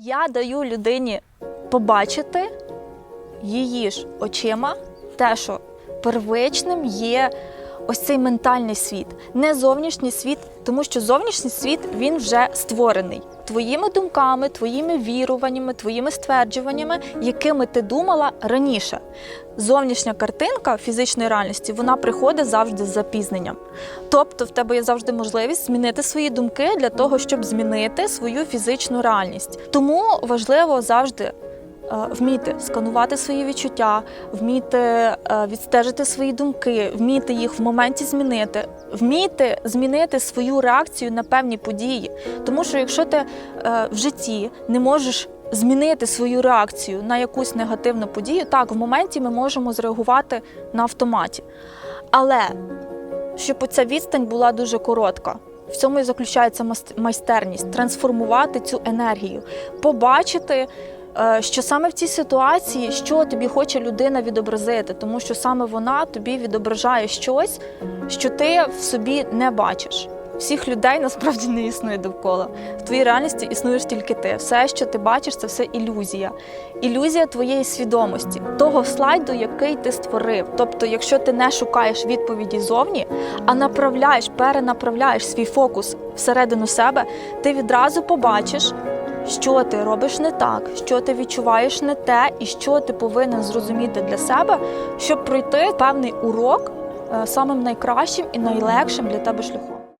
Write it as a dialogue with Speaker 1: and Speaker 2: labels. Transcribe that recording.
Speaker 1: Я даю людині побачити її ж очима те, що первичним є ось цей ментальний світ, не зовнішній світ, тому що зовнішній світ він вже створений твоїми думками, твоїми віруваннями, твоїми стверджуваннями, якими ти думала раніше. Зовнішня картинка фізичної реальності вона приходить завжди з запізненням. Тобто, в тебе є завжди можливість змінити свої думки для того, щоб змінити свою фізичну реальність. Тому важливо завжди вміти сканувати свої відчуття, вміти е, відстежити свої думки, вміти їх в моменті змінити, вміти змінити свою реакцію на певні події. Тому що якщо ти е, в житті не можеш змінити свою реакцію на якусь негативну подію, так в моменті ми можемо зреагувати на автоматі. Але щоб ця відстань була дуже коротка. В цьому і заключається майстерність трансформувати цю енергію, побачити, е, що саме в цій ситуації, що тобі хоче людина відобразити, тому що саме вона тобі відображає щось, що ти в собі не бачиш. Всіх людей насправді не існує довкола. В твоїй реальності існуєш тільки ти. Все, що ти бачиш, це все ілюзія. Ілюзія твоєї свідомості, того слайду, який ти створив. Тобто, якщо ти не шукаєш відповіді зовні, а направляєш, перенаправляєш свій фокус всередину себе, ти відразу побачиш, що ти робиш не так, що ти відчуваєш не те, і що ти повинен зрозуміти для себе, щоб пройти певний урок е, самим найкращим і найлегшим для тебе шляхом.